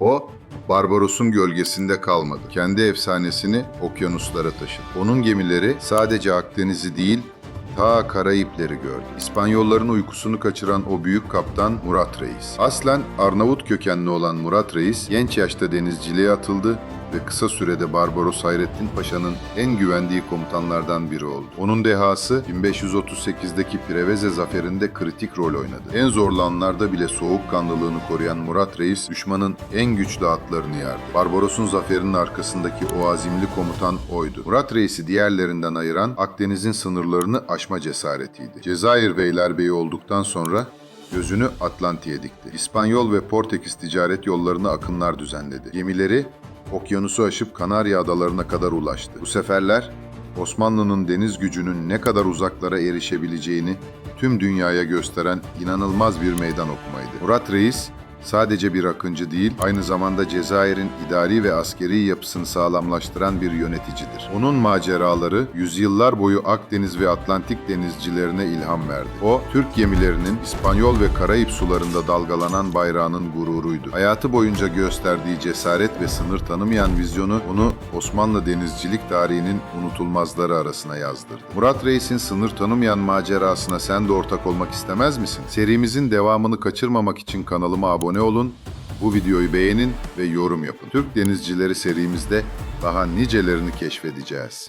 O, Barbaros'un gölgesinde kalmadı. Kendi efsanesini okyanuslara taşıdı. Onun gemileri sadece Akdeniz'i değil, ta Karayipleri gördü. İspanyolların uykusunu kaçıran o büyük kaptan Murat Reis. Aslen Arnavut kökenli olan Murat Reis, genç yaşta denizciliğe atıldı ve kısa sürede Barbaros Hayrettin Paşa'nın en güvendiği komutanlardan biri oldu. Onun dehası 1538'deki Preveze zaferinde kritik rol oynadı. En zorlu anlarda bile soğukkanlılığını koruyan Murat Reis düşmanın en güçlü atlarını yardı. Barbaros'un zaferinin arkasındaki o azimli komutan oydu. Murat Reis'i diğerlerinden ayıran Akdeniz'in sınırlarını aşma cesaretiydi. Cezayir Beylerbeyi olduktan sonra gözünü Atlantik'e dikti. İspanyol ve Portekiz ticaret yollarını akınlar düzenledi. Gemileri okyanusu aşıp Kanarya adalarına kadar ulaştı. Bu seferler Osmanlı'nın deniz gücünün ne kadar uzaklara erişebileceğini tüm dünyaya gösteren inanılmaz bir meydan okumaydı. Murat Reis sadece bir akıncı değil, aynı zamanda Cezayir'in idari ve askeri yapısını sağlamlaştıran bir yöneticidir. Onun maceraları yüzyıllar boyu Akdeniz ve Atlantik denizcilerine ilham verdi. O, Türk gemilerinin İspanyol ve Karayip sularında dalgalanan bayrağının gururuydu. Hayatı boyunca gösterdiği cesaret ve sınır tanımayan vizyonu onu Osmanlı denizcilik tarihinin unutulmazları arasına yazdırdı. Murat Reis'in sınır tanımayan macerasına sen de ortak olmak istemez misin? Serimizin devamını kaçırmamak için kanalıma abone olun, bu videoyu beğenin ve yorum yapın. Türk Denizcileri serimizde daha nicelerini keşfedeceğiz.